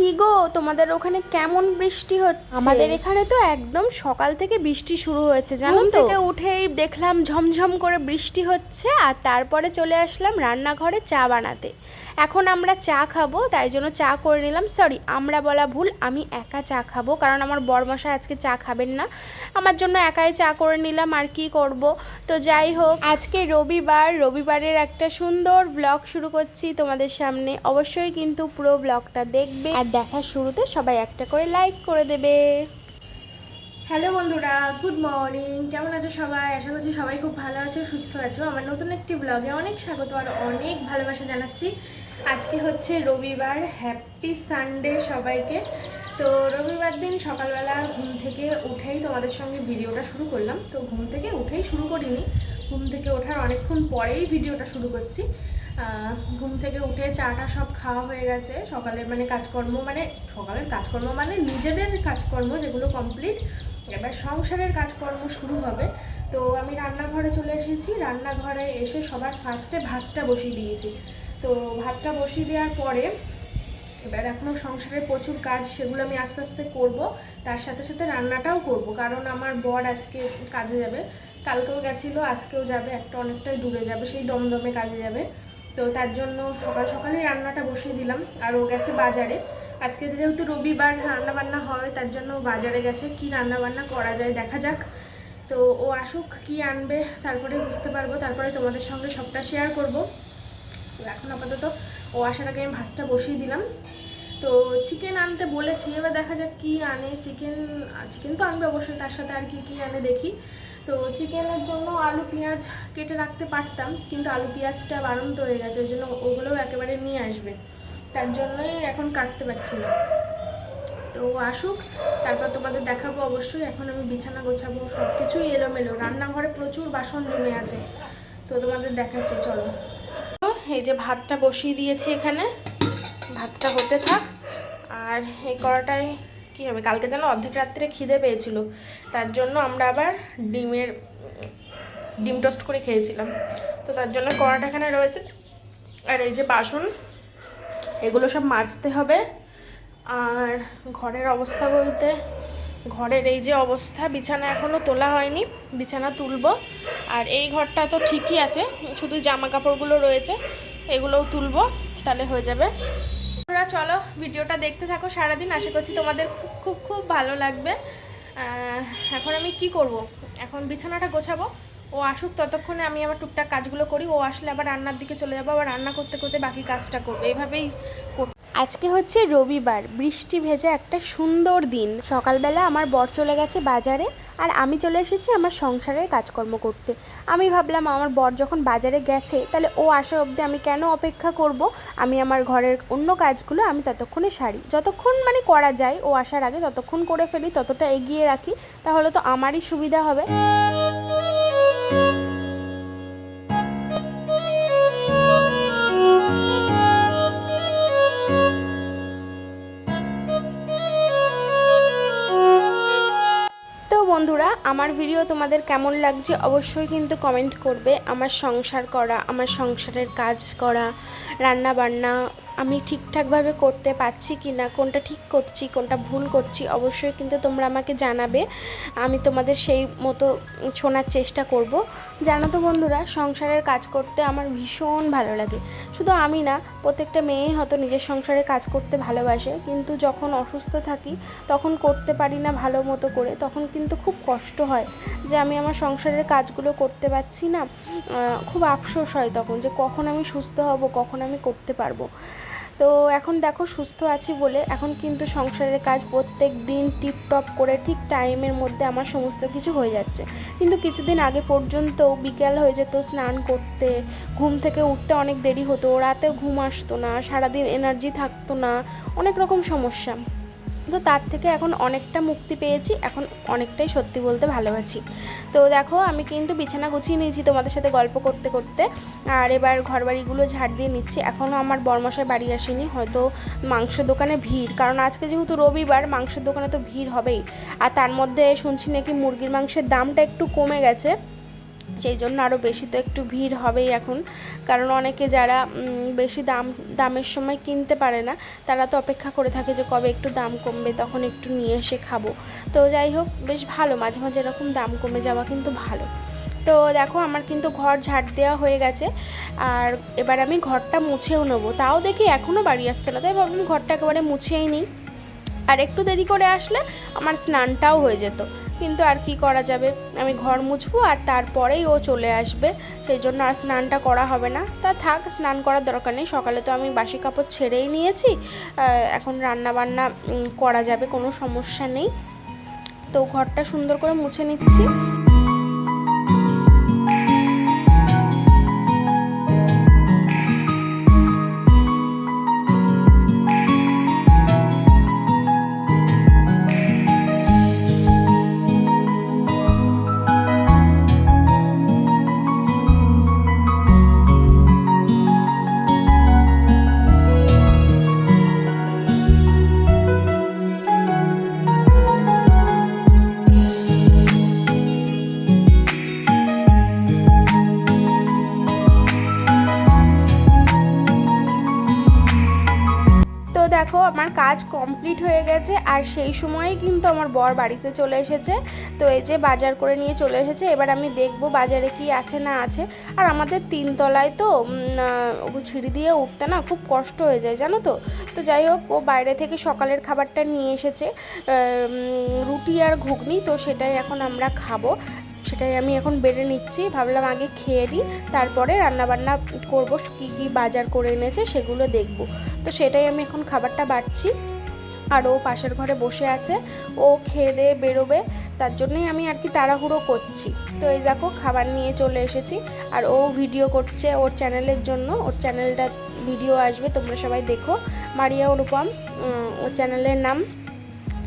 কি গো? তোমাদের ওখানে কেমন বৃষ্টি হচ্ছে? আমাদের এখানে তো একদম সকাল থেকে বৃষ্টি শুরু হয়েছে জানো তো? থেকে উঠেই দেখলাম ঝমঝম করে বৃষ্টি হচ্ছে আর তারপরে চলে আসলাম রান্নাঘরে চা বানাতে। এখন আমরা চা খাব, তাই জন্য চা করে নিলাম। সরি আমরা বলা ভুল, আমি একা চা খাব, কারণ আমার বরমশাই আজকে চা খাবেন না। আমার জন্য একাই চা করে নিলাম, আর কি করব? তো যাই হোক, আজকে রবিবার, রবিবারের একটা সুন্দর ব্লগ শুরু করছি তোমাদের সামনে। অবশ্যই কিন্তু পুরো ব্লগটা দেখবে। আর দেখার শুরুতে সবাই একটা করে লাইক করে দেবে। হ্যালো বন্ধুরা, গুড মর্নিং। কেমন আছো সবাই? আশা করছি সবাই খুব ভালো আছো, সুস্থ আছো। আমার নতুন একটি ব্লগে অনেক স্বাগত আর অনেক ভালোবাসা জানাচ্ছি। আজকে হচ্ছে রবিবার হ্যাপি সানডে সবাইকে। তো রবিবার দিন সকালবেলা ঘুম থেকে উঠেই তোমাদের সঙ্গে ভিডিওটা শুরু করলাম। তো ঘুম থেকে উঠেই শুরু করিনি। ঘুম থেকে ওঠার অনেকক্ষণ পরেই ভিডিওটা শুরু করছি। ঘুম থেকে উঠে চাটা সব খাওয়া হয়ে গেছে। সকালের মানে কাজকর্ম মানে সকালের কাজকর্ম মানে নিজেদের কাজকর্ম যেগুলো কমপ্লিট এবার সংসারের কাজকর্ম শুরু হবে। তো আমি রান্নাঘরে চলে এসেছি। রান্নাঘরে এসে সবার ফার্স্টে ভাতটা বসিয়ে দিয়েছি। তো ভাতটা বসিয়ে দেওয়ার পরে এবার এখনও সংসারের প্রচুর কাজ সেগুলো আমি আস্তে আস্তে করব। তার সাথে সাথে রান্নাটাও করব। কারণ আমার বর আজকে কাজে যাবে। কালকেও গেছিল, আজকেও যাবে। একটা অনেকটাই দূরে যাবে। সেই দমদমে কাজে যাবে। তো তার জন্য সকাল সকালেই রান্নাটা বসিয়ে দিলাম আর ও গেছে বাজারে। আজকে যেহেতু রবিবার রান্না বান্না হয়, তার জন্য বাজারে গেছে কি রান্না বান্না করা যায় দেখা যাক। তো ও আসুক, কি আনবে তারপরে বুঝতে পারব, তারপরে তোমাদের সঙ্গে সবটা শেয়ার করব। এখন আপাতত ও আসার আগে আমি ভাতটা বসিয়ে দিলাম। তো চিকেন আনতে বলেছি, এবার দেখা যাক কি আনে। চিকেন চিকেন তো আনবে অবশ্যই, তার সাথে আর কি কি আনে দেখি। তো চিকেনের জন্য আলু, পেঁয়াজ কেটে রাখতে পারতাম, কিন্তু আলু, পেঁয়াজটা বাড়ন্ত হয়ে গেছে, ওই জন্য ওগুলোও একেবারে নিয়ে আসবে। তার জন্যই এখন কাটতে পারছি না। তো আসুক, তারপর তোমাদের দেখাবো অবশ্যই, এখন আমি বিছানা গোছাবো সব কিছুই এলোমেলো, রান্নাঘরে প্রচুর বাসন জমে আছে। তো তোমাদের দেখাচ্ছি, চলো। এই যে ভাতটা বসিয়ে দিয়েছি এখানে, ভাতটা হতে থাক, আর এই কড়াটায় কী হবে? কালকে যেন অর্ধেক রাত্রে খিদে পেয়েছিল। তার জন্য আমরা আবার ডিমের, ডিম টোস্ট করে খেয়েছিলাম। তো তার জন্য কড়াটা এখানে রয়েছে। আর এই যে বাসন, এগুলো সব মাজতে হবে। আর ঘরের অবস্থা বলতে, ঘরের এই যে অবস্থা, বিছানা এখনও তোলা হয়নি। বিছানা তুলব। আর এই ঘরটা তো ঠিকই আছে। শুধু জামা কাপড়গুলো রয়েছে, এগুলোও তুলব, তাহলে হয়ে যাবে। তোমরা চলো ভিডিওটা দেখতে থাকো সারাদিন। আশা করছি তোমাদের খুব খুব খুব ভালো লাগবে। এখন আমি কি করব? এখন বিছানাটা গোছাবো। ও আসুক ততক্ষণে আমি আমার টুকটাক কাজগুলো করি। ও আসলে আবার রান্নার দিকে চলে যাব। আবার রান্না করতে করতে বাকি কাজটা করব। এইভাবেই আজকে হচ্ছে রবিবার, বৃষ্টি ভেজা একটা সুন্দর দিন। সকালবেলা আমার বর চলে গেছে বাজারে আর আমি চলে এসেছি আমার সংসারের কাজকর্ম করতে। আমি ভাবলাম, আমার বর যখন বাজারে গেছে, তাহলে ও আসা অবধি আমি কেন অপেক্ষা করব? আমি আমার ঘরের অন্য কাজগুলো আমি ততক্ষণে সারি। যতক্ষণ মানে করা যায়, ও আসার আগে ততক্ষণ করে ফেলি, ততটা এগিয়ে রাখি, তাহলে তো আমারই সুবিধা হবে। বন্ধুরা, আমার ভিডিও তোমাদের কেমন লাগছে অবশ্যই কিন্তু কমেন্ট করবে। আমার সংসার করা, আমার সংসারের কাজ করা রান্না বান্না আমি ঠিকঠাকভাবে করতে পারছি কি না, কোনটা ঠিক করছি, কোনটা ভুল করছি, অবশ্যই কিন্তু তোমরা আমাকে জানাবে। আমি তোমাদের সেই মতো শোনার চেষ্টা করব। জানো তো বন্ধুরা, সংসারের কাজ করতে আমার ভীষণ ভালো লাগে। শুধু আমি না, প্রত্যেকটা মেয়েই হয়তো নিজের সংসারে কাজ করতে ভালোবাসে, কিন্তু যখন অসুস্থ থাকি, তখন করতে পারি না ভালো মতো করে, তখন কিন্তু খুব কষ্ট হয় যে আমি আমার সংসারের কাজগুলো করতে পারছি না। খুব আফসোস হয় তখন যে কখন আমি সুস্থ হব, কখন আমি করতে পারব। তো এখন দেখো সুস্থ আছি বলে এখন কিন্তু সংসারের কাজ প্রত্যেক দিন টিপটপ করে ঠিক টাইমের মধ্যে আমার সমস্ত কিছু হয়ে যাচ্ছে। কিন্তু কিছুদিন আগে পর্যন্ত বিকেল হয়ে যেত স্নান করতে, ঘুম থেকে উঠতে অনেক দেরি হতো রাতে ঘুম আসতো না, সারাদিন এনার্জি থাকতো না, অনেক রকম সমস্যা। তো তার থেকে এখন অনেকটা মুক্তি পেয়েছি, এখন অনেকটাই সত্যি বলতে ভালো আছি তো দেখো, আমি কিন্তু বিছানা গুছিয়ে নিয়েছি তোমাদের সাথে গল্প করতে করতে। আর এবার ঘর বাড়িগুলো ঝাড় দিয়ে নিচ্ছি। এখনও আমার বরমশাই বাড়ি আসেনি, হয়তো মাংস দোকানে ভিড়। কারণ আজকে যেহেতু রবিবার, মাংসের দোকানে তো ভিড় হবেই। আর তার মধ্যে শুনছি নাকি মুরগির মাংসের দামটা একটু কমে গেছে। সেই জন্য আরও বেশি তো একটু ভিড় হবেই এখন। কারণ অনেকে যারা বেশি দাম, দামের সময় কিনতে পারে না, তারা তো অপেক্ষা করে থাকে যে কবে একটু দাম কমবে, তখন একটু নিয়ে এসে খাব। তো যাই হোক, বেশ ভালো, মাঝে মাঝে এরকম দাম কমে যাওয়া কিন্তু ভালো। তো দেখো, আমার কিন্তু ঘর ঝাড় দেওয়া হয়ে গেছে। আর এবার আমি ঘরটা মুছেও নেব। তাও দেখি এখনও বাড়ি আসছে না, তাই ভাবলাম ঘরটা একেবারে মুছেই নিই। আর একটু দেরি করে আসলে আমার স্নানটাও হয়ে যেত। কিন্তু আর কি করা যাবে? আমি ঘর মুছবো আর তারপরেই ও চলে আসবে। সেই জন্য আর স্নানটা করা হবে না। তা থাক, স্নান করার দরকার নেই। সকালে তো আমি বাসি কাপড় ছেড়েই নিয়েছি। এখন রান্না বান্না করা যাবে, কোনো সমস্যা নেই। তো ঘরটা সুন্দর করে মুছে নিচ্ছি। আর সেই সময়ই কিন্তু আমার বর বাড়িতে চলে এসেছে। তো এই যে বাজার করে নিয়ে চলে এসেছে, এবার আমি দেখব বাজারে কি আছে না আছে। আর আমাদের তিনতলায় তো সিঁড়ি দিয়ে উঠতে না খুব কষ্ট হয়ে যায়, জানো তো? তো যাই হোক, ও বাইরে থেকে সকালের খাবারটা নিয়ে এসেছে। রুটি আর ঘুগনি, তো সেটাই এখন আমরা খাব। সেটাই আমি এখন বেড়ে নিচ্ছি। ভাবলাম আগে খেয়ে নিই, তারপরে রান্নাবান্না করব, কী কী বাজার করে এনেছে সেগুলো দেখব। তো সেটাই আমি এখন খাবারটা বাড়ছি। আর ও পাশের ঘরে বসে আছে। ও খেয়ে দিয়ে বেরোবে, তার জন্যই আমি আর কি তাড়াহুড়ো করছি। তো এই দেখো, খাবার নিয়ে চলে এসেছি। আর ও ভিডিও করছে ওর চ্যানেলের জন্য। ওর চ্যানেলটা ভিডিও আসবে, তোমরা সবাই দেখো। মারিয়া অনুপম ওর চ্যানেলের নাম।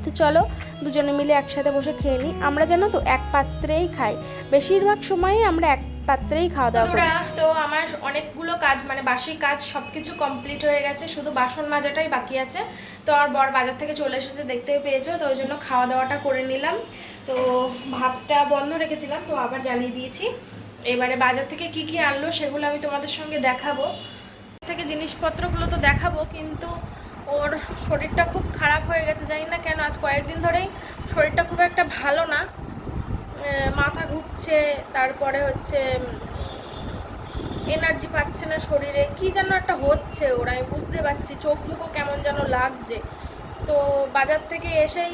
তো চলো, দুজনে মিলে একসাথে বসে খেয়ে নিই। আমরা জানো তো, এক পাত্রেই খাই। বেশিরভাগ সময়ই আমরা এক পাত্রেই খাওয়া দাওয়া করি। তো আমার অনেকগুলো কাজ মানে বাসি কাজ সব কিছু কমপ্লিট হয়ে গেছে শুধু বাসন মাজাটাই বাকি আছে। তো আর বর বাজার থেকে চলে এসেছে দেখতেই পেয়েছ তো ওই জন্য খাওয়া দাওয়াটা করে নিলাম। তো ভাতটা বন্ধ রেখেছিলাম তো আবার জ্বালিয়ে দিয়েছি। এবারে বাজার থেকে কি কি আনলো সেগুলো আমি তোমাদের সঙ্গে দেখাবো। থেকে জিনিসপত্রগুলো তো দেখাবো কিন্তু ওর শরীরটা খুব খারাপ হয়ে গেছে জানি না কেন আজ কয়েকদিন ধরেই শরীরটা খুব একটা ভালো না। মাথা ঘুরছে তারপরে হচ্ছে এনার্জি পাচ্ছে না শরীরে। কি যেন একটা হচ্ছে ওরা আমি বুঝতে পারছি চোখ মুখও কেমন যেন লাগছে। তো বাজার থেকে এসেই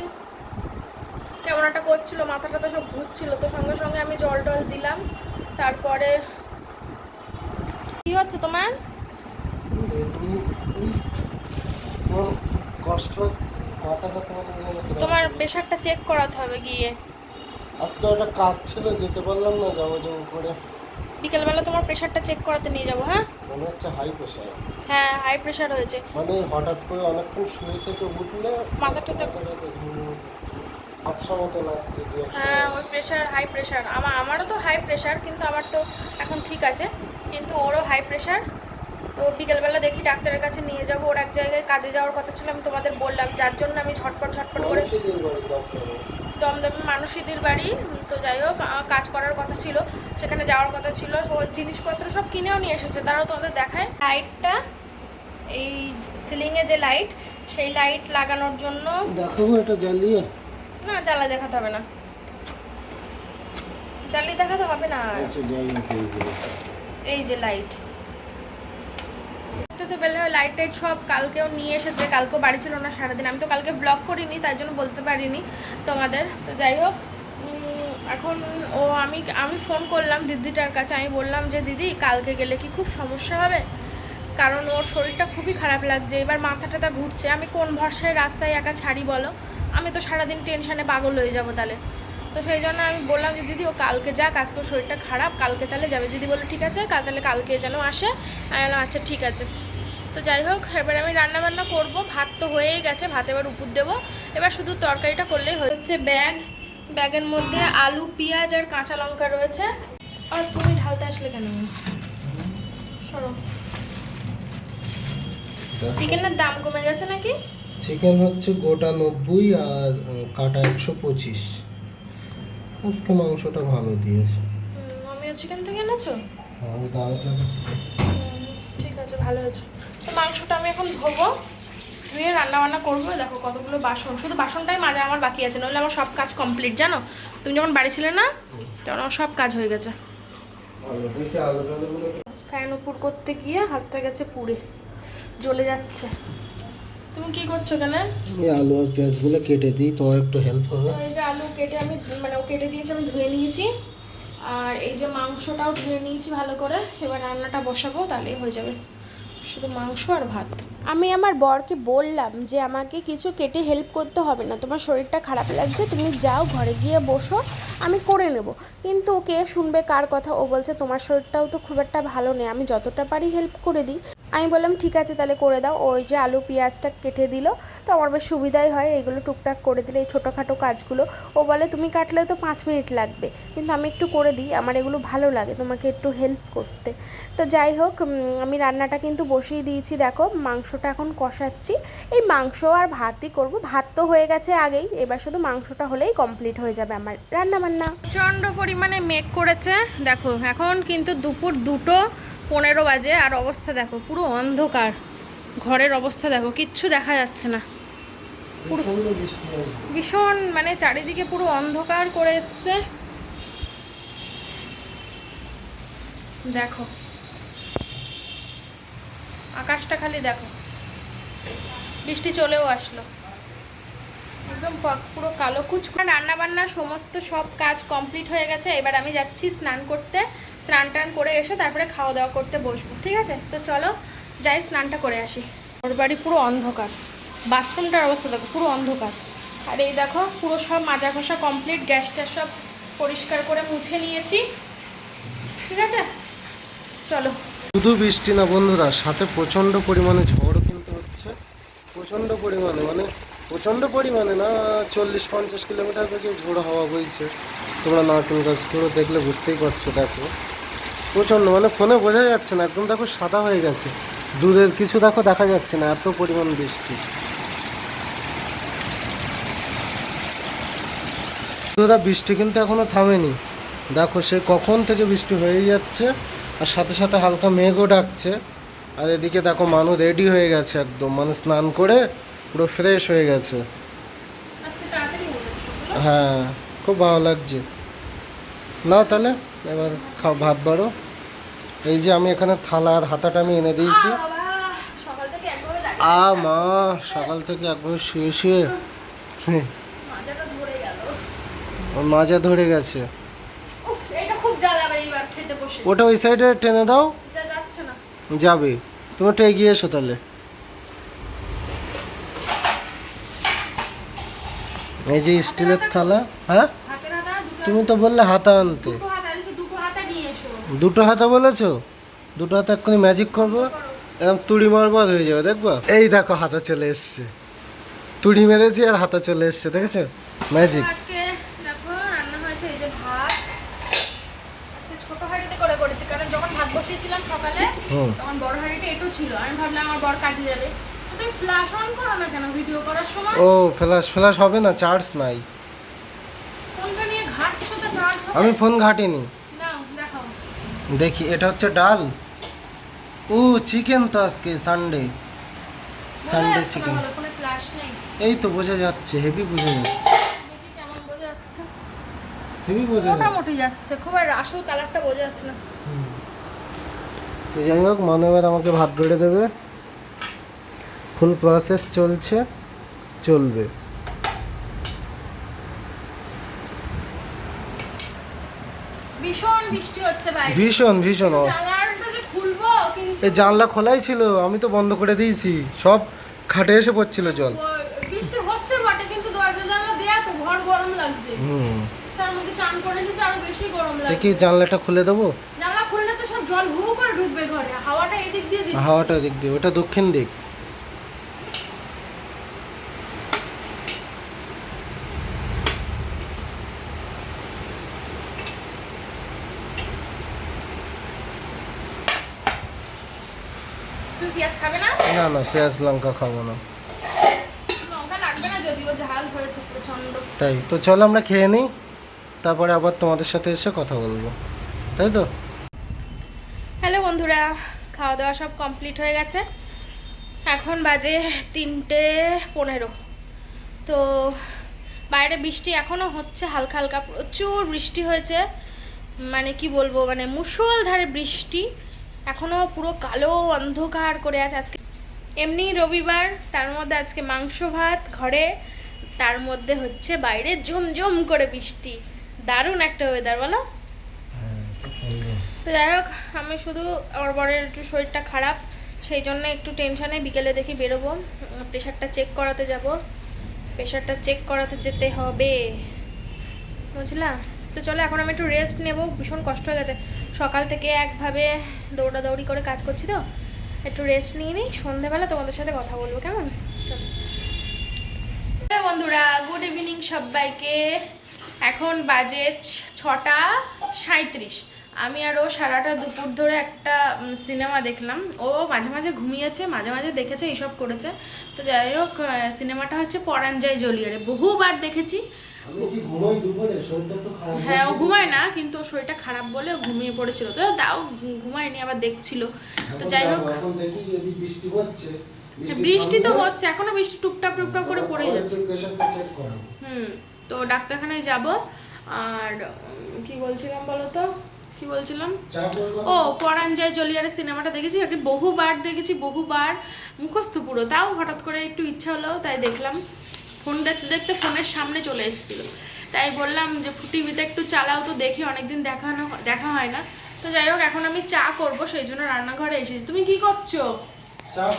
কেমন একটা করছিল মাথাটা তো সব ঘুরছিল। তো সঙ্গে সঙ্গে আমি জল টল দিলাম তারপরে কি হচ্ছে তোমার? তোমার কষ্ট তোমার প্রেশারটা চেক করাতে হবে গিয়ে। আজকে একটা কাজ ছিল যেতে পারলাম না যাব যাব করে। বিকেলবেলা তোমার প্রেশারটা চেক করাতে নিয়ে যাব হ্যাঁ? মনে হচ্ছে হাই প্রেশার হ্যাঁ হাই প্রেশার হয়েছে। মানে হঠাৎ করে অনেকক্ষণ শুয়ে থেকে উঠলে মাথাটাতে- আপসা মতো লাগছে হ্যাঁ ওই প্রেশার হাই প্রেশার আমার আমারও তো হাই প্রেশার কিন্তু আমার তো এখন ঠিক আছে। কিন্তু ওরও হাই প্রেশার তো বিকেলবেলা দেখি ডাক্তারের কাছে নিয়ে যাব। ওর এক জায়গায় কাজে যাওয়ার কথা ছিল আমি তোমাদের বললাম। যার জন্য আমি ঝটপট ঝটপট করে। দমদমে মানুষীদের বাড়ি তো যাই হোক কাজ করার কথা ছিল সেখানে যাওয়ার কথা ছিল জিনিসপত্র সব কিনেও নিয়ে এসেছে তারাও তোমাদের দেখায় লাইটটা এই সিলিংয়ে যে লাইট সেই লাইট লাগানোর জন্য দেখাবো এটা জ্বালিয়ে না জ্বালা দেখাতে হবে না জ্বালিয়ে দেখাতে হবে না। আচ্ছা। এই যে লাইট তো তো বেলে লাইট টাইট সব কালকেও নিয়ে এসেছে, কালকেও বাড়ি ছিল না সারাদিন। আমি তো কালকে ব্লগ করিনি, তাই জন্য বলতে পারিনি তোমাদের। তো যাই হোক এখন ও আমি আমি ফোন করলাম দিদিটার কাছে। আমি বললাম যে, দিদি, কালকে গেলে কি খুব সমস্যা হবে? কারণ ওর শরীরটা খুবই খারাপ লাগছে। এবার মাথাটা তা ঘুরছে। আমি কোন ভরসায় রাস্তায় একা ছাড়ি বলো? আমি তো সারাদিন টেনশানে পাগল হয়ে যাব তাহলে। তো সেই জন্য আমি বললাম যে, দিদি, ও কালকে যাক, আজকে শরীরটা খারাপ, কালকে তাহলে যাবে। দিদি বলল, ঠিক আছে, কাল তাহলে কালকে যেন আসে। আমি আচ্ছা ঠিক আছে। তো যাই হোক এবার আমি রান্না বান্না করব। ভাত তো হয়েই গেছে ভাত এবার উপর দেবো। এবার শুধু তরকারিটা করলেই হয়ে- হচ্ছে ব্যাগ। ব্যাগের মধ্যে আলু পেঁয়াজ আর কাঁচা লঙ্কা রয়েছে। আর তুমি ঢালতে আসলে কেন? সরো। চিকেনের দাম কমে গেছে নাকি? চিকেন হচ্ছে গোটা নব্বই আর কাটা একশো পঁচিশ। আজকে মাংসটা ভালো দিয়েছে। আমি কেউ চিকেন থেকে এনেছো? হ্যাঁ, দাদাটা আছে ভালো হয়েছে তো মাংসটা আমি এখন ধোবো ধুয়ে রান্না বান্না করব। দেখো কতগুলো বাসন শুধু বাসনটাই মাজা আমার বাকি আছে নইলে আমার সব কাজ কমপ্লিট জানো? তুমি যখন বাড়ি ছিলে না তখন আমার সব কাজ হয়ে গেছে। ফ্যান উপর করতে গিয়ে হাতটা গেছে পুড়ে জ্বলে যাচ্ছে। তুমি কি করছ কেন আলু আর পেঁয়াজগুলো কেটে দিই তোমার একটু হেল্প হবে। এই যে আলু কেটে আমি মানে ও কেটে দিয়েছি আমি ধুয়ে নিয়েছি। আর এই যে মাংসটাও ধুয়ে নিয়েছি ভালো করে এবার রান্নাটা বসাবো তাহলেই হয়ে যাবে। শুধু মাংস আর ভাত। আমি আমার বরকে বললাম যে, আমাকে কিছু কেটে হেল্প করতে হবে না। তোমার শরীরটা খারাপ লাগছে, তুমি যাও, ঘরে গিয়ে বসো, আমি করে নেব। কিন্তু ওকে শুনবে, কার কথা? ও বলছে, তোমার শরীরটাও তো খুব একটা ভালো নেই। আমি যতটা পারি হেল্প করে দিই। আমি বললাম, ঠিক আছে, তাহলে করে দাও। ওই যে আলু, পেঁয়াজটা কেটে দিল। তো আমার বেশ সুবিধাই হয়, এগুলো টুকটাক করে দিলে এই ছোটোখাটো কাজগুলো। ও বলে, তুমি কাটলে তো পাঁচ মিনিট লাগবে, কিন্তু আমি একটু করে দিই, আমার এগুলো ভালো লাগে, তোমাকে একটু হেল্প করতে। তো যাই হোক আমি রান্নাটা কিন্তু বসিয়ে দিয়েছি। দেখো, মাংসটা এখন কষাচ্ছি। এই মাংস আর ভাতই করব। ভাত তো হয়ে গেছে আগেই, এবার শুধু মাংসটা হলেই কমপ্লিট হয়ে যাবে আমার রান্না বান্না প্রচণ্ড পরিমাণে মেঘ করেছে। দেখো, এখন কিন্তু দুপুর দুটো পনেরো বাজে আর অবস্থা দেখো, পুরো অন্ধকার। ঘরের অবস্থা দেখো, কিচ্ছু দেখা যাচ্ছে না। হয়েছে ভীষণ মানে চারিদিকে পুরো অন্ধকার করে এসছে। দেখো। আকাশটা খালি দেখো। বৃষ্টি চলেও আসলো। একদম পুরো কালো কুচকুচে। রান্না বান্নার সমস্ত সব কাজ কমপ্লিট হয়ে গেছে। এবার আমি যাচ্ছি স্নান করতে। স্নান টান করে এসে তারপরে খাওয়া দাওয়া করতে বসবো, ঠিক আছে? তো চলো, যাই স্নানটা করে আসি। ওর বাড়ি পুরো অন্ধকার। বাথরুমটার অবস্থা দেখো, পুরো অন্ধকার। আর এই দেখো, পুরো সব মাজা ঘষা কমপ্লিট গ্যাস ট্যাস সব পরিষ্কার করে মুছে নিয়েছি। ঠিক আছে? চলো। শুধু বৃষ্টি না বন্ধুরা, সাথে প্রচণ্ড পরিমাণে ঝড়ও কিন্তু হচ্ছে। প্রচণ্ড পরিমাণে মানে প্রচণ্ড পরিমাণে না, চল্লিশ পঞ্চাশ কিলোমিটার থেকে ঝোড়ো হাওয়া বইছে। তোমরা নারকেল গাছগুলো দেখলে বুঝতেই পারছ, দেখো। প্রচণ্ড মানে ফোনে বোঝা যাচ্ছে না একদম দেখো সাদা হয়ে গেছে। দূরের কিছু দেখো দেখা যাচ্ছে না এত পরিমাণ বৃষ্টি। বন্ধুরা বৃষ্টি কিন্তু এখনও থামেনি। দেখো সে কখন থেকে বৃষ্টি হয়ে যাচ্ছে আর সাথে সাথে হালকা মেঘও ডাকছে। আর এদিকে দেখো মানু রেডি হয়ে গেছে একদম মানে স্নান করে পুরো ফ্রেশ হয়ে গেছে। হ্যাঁ খুব ভালো লাগছে। নাও তাহলে এবার খাও ভাত বাড়ো। এই যে আমি এখানে থালা আর হাতাটা আমি এনে দিয়েছি। আ মা সকাল থেকে একবার শুয়ে শুয়ে। মাজা ধরে গেছে। ওটা ওই সাইডে টেনে দাও। যাবে। তুমি ওটা এগিয়ে এসো তাহলে। এই যে স্টিলের থালা হ্যাঁ? তুমি তো বললে হাতা আনতে। দুটো হাতা বলেছ? দুটো হাতা এক্ষুনি ম্যাজিক করব। এরকম তুড়ি মারবো আর হয়ে যাবে দেখব? এই দেখো হাতা চলে এসছে। তুড়ি মেরেছি আর হাতা চলে এসছে দেখেছ? ম্যাজিক আজকে দেখো রান্না হয়েছে এই যে ভাত। আজকে ছোট হাঁড়িতে করে করেছি কারণ যখন ভাত বসিয়েছিলাম সকালে হুম। তখন বড় হাঁড়িটা একটু ছিল। আমি ভাবলাম আমার বড় কাজে যাবে। তুমি ফ্ল্যাশ অন করো না কেন? ভিডিও করার সময়? ও ফ্ল্যাশ ফ্ল্যাশ হবে না চার্জ নাই ফোনটা নিয়ে ঘাটছো তো চার্জ হবে আমি ফোন ঘাটিনি। দেখি এটা হচ্ছে ডাল। ও চিকেন তো আজকে সানডে সানডে চিকেন এই তো বোঝা যাচ্ছে হেভি বোঝা যাচ্ছে। হেভি বোঝা যাচ্ছে। মোটামুটি যাচ্ছে খুব আর আসল কালারটা বোঝা যাচ্ছে না। তো যাই হোক মানু এবার আমাকে ভাত বেড়ে দেবে। ফুল প্রসেস চলছে চলবে। ভীষণ বৃষ্টি হচ্ছে বাইরে ভীষণ ভীষণ। এই জানলা খোলাই ছিল আমি তো বন্ধ করে দিয়েছি। সব খাটে এসে পড়ছিল জল। বৃষ্টি হচ্ছে বটে কিন্তু দরজা জানলা দেয়া তো ঘর গরম লাগছে। হুম। তার মধ্যে চান করে নিচ্ছে আরও বেশি গরম লাগছে। দেখি জানলাটা খুলে দেবো? জানলা খুললে তো সব জল হু করে ঢুকবে ঘরে হাওয়াটা এদিক দিয়ে দিচ্ছে। হাওয়াটা দিক দিয়ে ওটা দক্ষিণ দিক। তুমি পেঁয়াজ খাবে না? না না পেঁয়াজ লঙ্কা খাব না। লঙ্কা লাগবে না যদিও ঝাল হয়েছে প্রচণ্ড তাই তো চলো আমরা খেয়ে নিই তারপরে আবার তোমাদের সাথে এসে কথা বলব। তাই তো? হ্যালো বন্ধুরা খাওয়া দাওয়া সব কমপ্লিট হয়ে গেছে। এখন বাজে তিনটে পনেরো। তো বাইরে বৃষ্টি এখনও হচ্ছে হালকা হালকা প্রচুর বৃষ্টি হয়েছে। মানে কি বলব মানে মুষলধারে বৃষ্টি। এখনও পুরো কালো অন্ধকার করে আছে আজকে। এমনি রবিবার তার মধ্যে আজকে মাংস ভাত ঘরে তার মধ্যে হচ্ছে বাইরে ঝুমঝুম করে বৃষ্টি। দারুণ একটা ওয়েদার বলো? তো যাই হোক আমি শুধু আমার বরের একটু শরীরটা খারাপ সেই জন্য একটু টেনশানে বিকেলে দেখি বেরোবো। প্রেশারটা চেক করাতে যাব। প্রেশারটা চেক করাতে যেতে হবে। বুঝলা? তো চলো এখন আমি একটু রেস্ট নেব ভীষণ কষ্ট হয়ে গেছে। সকাল থেকে একভাবে দৌড়াদৌড়ি করে কাজ করছি তো। একটু রেস্ট নিয়ে নিই, সন্ধেবেলা তোমাদের সাথে কথা বলব, কেমন? বন্ধুরা গুড ইভিনিং সবাইকে। এখন বাজে ছটা সাঁত্রিশ আমি আরও সারাটা দুপুর ধরে একটা সিনেমা দেখলাম। ও মাঝে মাঝে ঘুমিয়েছে, মাঝে মাঝে দেখেছে, এইসব করেছে। তো যাই হোক সিনেমাটা হচ্ছে পরাণ যায় জলিয়ারে। বহুবার দেখেছি আমি কি ঘুমাই দুপুরে? শরীরটা তো খারাপ হ্যাঁ ও ঘুমায় না কিন্তু ওর শরীরটা খারাপ বলে ও ঘুমিয়ে পড়েছিল। তো তাও ঘুমায়নি আবার দেখছিল। তো যাই হোক। এখন দেখি যদি বৃষ্টি হচ্ছে বৃষ্টি তো হচ্ছে এখনও বৃষ্টি টুপটাপ টুপটাপ করে পড়েই যাচ্ছে। হুম তো ডাক্তারখানায় যাব। আর কি বলছিলাম বলো তো? কি বলছিলাম? ও পরাণ যায় জলিয়ারের সিনেমাটা দেখেছি ওকে বহুবার দেখেছি বহুবার। মুখস্থ পুরো তাও হঠাৎ করে একটু ইচ্ছা হলো তাই দেখলাম। ফোন দেখতে দেখতে ফোনের সামনে চলে এসেছিল। তাই বললাম যে টিভিতে একটু চালাও তো দেখি অনেকদিন দেখানো দেখা হয় না। তো যাই হোক এখন আমি চা করব সেই জন্য রান্নাঘরে এসেছি। তুমি কি করছ?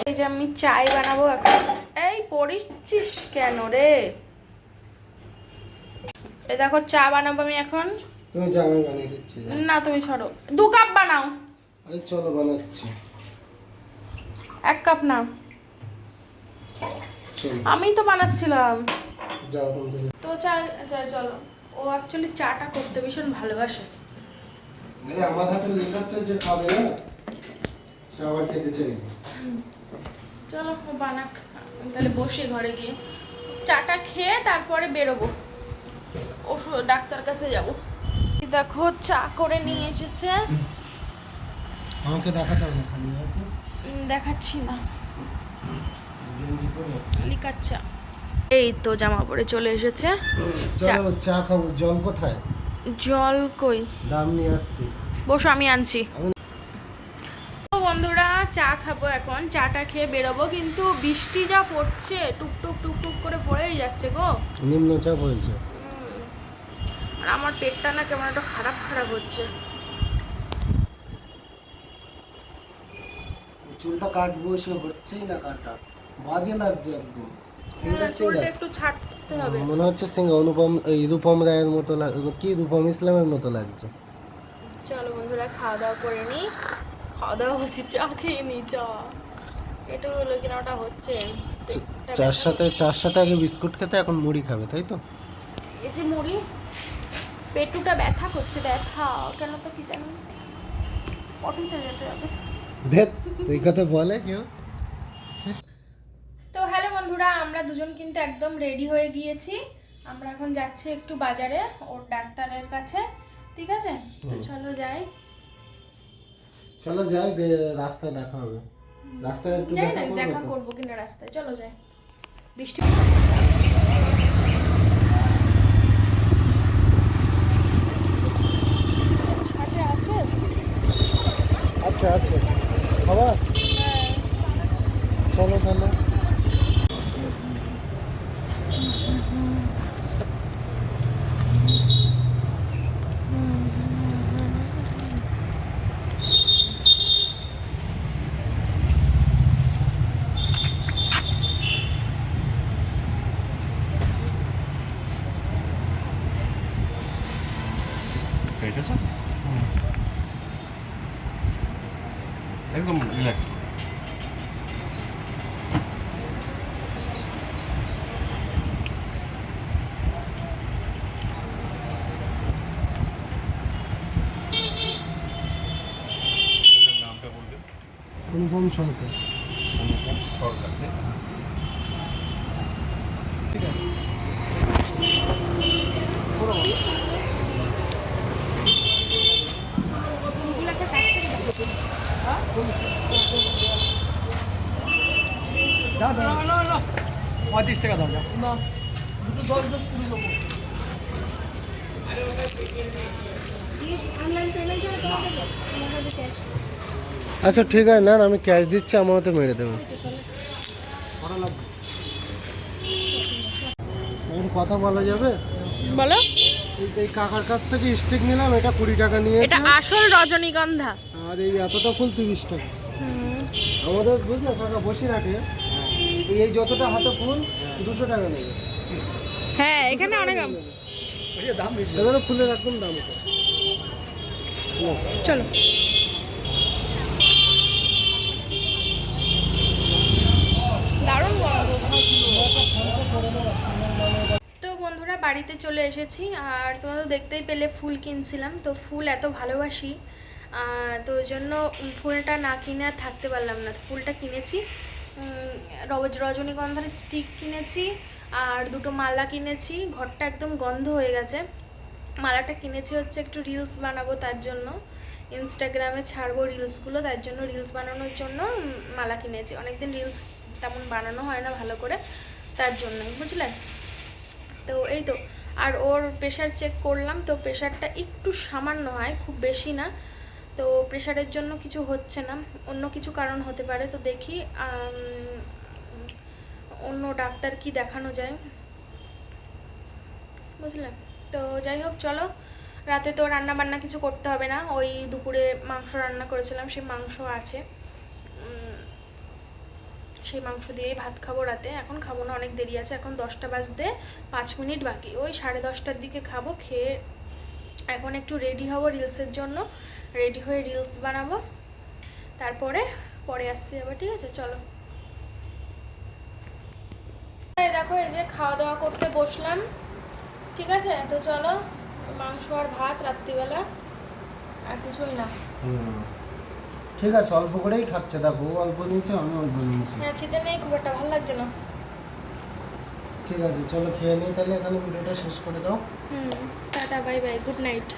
এই যে আমি চাই বানাবো এখন। এই পড়িস কেন রে? এই দেখো চা বানাবো আমি এখন। তুমি চা আমি বানিয়ে দিচ্ছি না তুমি ছড়ো। দু কাপ বানাও। আরে চলো বানাচ্ছি। এক কাপ না চলো আমি তো বানাচ্ছিলাম। তো চা চা চলো। ও অ্যাকচুয়ালি চাটা করতে ভীষণ ভালোবাসে। আরে আমার হাতে লেখাচ্ছে যে খাবে না সে আবার খেতে চাইবে। চলো ও বানাক। তাহলে বসে ঘরে গিয়ে। চাটা খেয়ে তারপরে বেরোবো। ওষুধ ডাক্তার কাছে যাব। দেখো চা করে নিয়ে এসেছে। আমাকে দেখাতে হবে না খালি দেখাচ্ছি না। লিকাচ্ছা এই তো জামা পরে চলে এসেছে। চলো চা খাব। জল কোথায়? জল কই? দাম নিয়ে আসছি। বসো আমি আনছি। বন্ধুরা চা খাব এখন। চাটা খেয়ে বেরোবো কিন্তু বৃষ্টি যা পড়ছে টুক টুক টুক টুক করে পড়েই যাচ্ছে গো। নিম্নচাপ হয়েছে আর আমার পেটটা না কেমন একটা খারাপ খারাপ হচ্ছে। চুলটা কাটবো সে হচ্ছেই না কাটা। বাজে লাগছে একদম। হ্যাঁ, একটু ছাড়তে হবে। মনে হচ্ছে সিঙ্গার অনুপম এই রূপম রায়ের মতো কি রূপম ইসলামের মতো লাগছে। চলো বন্ধুরা খাওয়া দাওয়া করে নি। খাওয়া দাওয়া বলছি চা খেয়ে নি চা। এটা হলো কিনা ওটা হচ্ছে চার সাথে চার সাথে আগে বিস্কুট খেতে এখন মুড়ি খাবে তাই তো? এই যে মুড়ি পেটুটা ব্যথা করছে ব্যথা। কেন তো কি জানি। পটিতে যেতে হবে। দেখ তুই কথা বলে কেউ। তো হ্যালো বন্ধুরা আমরা দুজন কিন্তু একদম রেডি হয়ে গিয়েছি। আমরা এখন যাচ্ছি একটু বাজারে ওর ডাক্তারের কাছে ঠিক আছে? তো চলো যাই। চলো যাই রাস্তায় দেখা হবে। রাস্তায় একটু দেখা করব কিনা রাস্তায় চলো যাই। বৃষ্টি আছে? আচ্ছা আছে। চলো চলো অনুপম সরকার। পঁয়ত্রিশ টাকা দাম না দুটো দশ দশ কুড়ি লোক অনলাইন পেমেন্ট আচ্ছা ঠিক আছে না আমি ক্যাশ দিচ্ছি আমার হাতে মেরে এখন কথা বলা যাবে? বলো। এই- কাকার কাছ থেকে স্টিক নিলাম এটা কুড়ি টাকা নিয়েছে। এটা আসল রজনীগন্ধা। আর এই এতটা ফুল তিরিশ টাকা। আমাদের বুঝলে কাকা বসে রাখে। এই- যতটা হাতে ফুল দুশো টাকা নেবে। হ্যাঁ এখানে অনেক দাম। এখানে ফুলের একদম দাম। চলো দারুণ তো বন্ধুরা বাড়িতে চলে এসেছি আর তোমরা তো দেখতেই পেলে ফুল কিনছিলাম, তো ফুল এত ভালোবাসি তো ওই জন্য ফুলটা না কিনে আর থাকতে পারলাম না। ফুলটা কিনেছি রজ, রজনীগন্ধার স্টিক কিনেছি আর দুটো মালা কিনেছি, ঘরটা একদম গন্ধ হয়ে গেছে। মালাটা কিনেছি হচ্ছে একটু রিলস বানাবো তার জন্য ইনস্টাগ্রামে ছাড়বো রিলসগুলো তার জন্য রিলস বানানোর জন্য মালা কিনেছি। অনেকদিন রিলস তেমন বানানো হয় না ভালো করে, তার জন্যই, বুঝলে? তো এই তো, আর ওর প্রেশার চেক করলাম তো প্রেশারটা একটু সামান্য হয়, খুব বেশি না। তো প্রেশারের জন্য কিছু হচ্ছে না, অন্য কিছু কারণ হতে পারে তো দেখি অন্য ডাক্তার কি দেখানো যায়। বুঝলে? তো যাই হোক, চলো। রাতে তো রান্না বান্না কিছু করতে হবে না, ওই দুপুরে মাংস রান্না করেছিলাম সেই মাংস আছে। সেই মাংস দিয়েই ভাত খাব রাতে। এখন খাব না, অনেক দেরি আছে, এখন দশটা বাজতে পাঁচ মিনিট বাকি। ওই সাড়ে দশটার দিকে খাব, খেয়ে এখন একটু রেডি হব রিলসের জন্য। রেডি হয়ে রিলস বানাবো। তারপরে, পরে আসছি আবার, ঠিক আছে? চলো। দেখো, এই যে খাওয়া দাওয়া করতে বসলাম, ঠিক আছে? তো চলো, মাংস আর ভাত রাত্রিবেলা, আর কিছুই না। ঠিক আছে অল্প করেই খাচ্ছে। দেখো ও অল্প নিয়েছে আমি অল্প নিয়েছি। হ্যাঁ খেতে নেই খুব একটা ভালো লাগছে না। ঠিক আছে চলো খেয়ে নিই তাহলে এখানে ভিডিওটা শেষ করে দাও। হুম ta ta bye bye good night.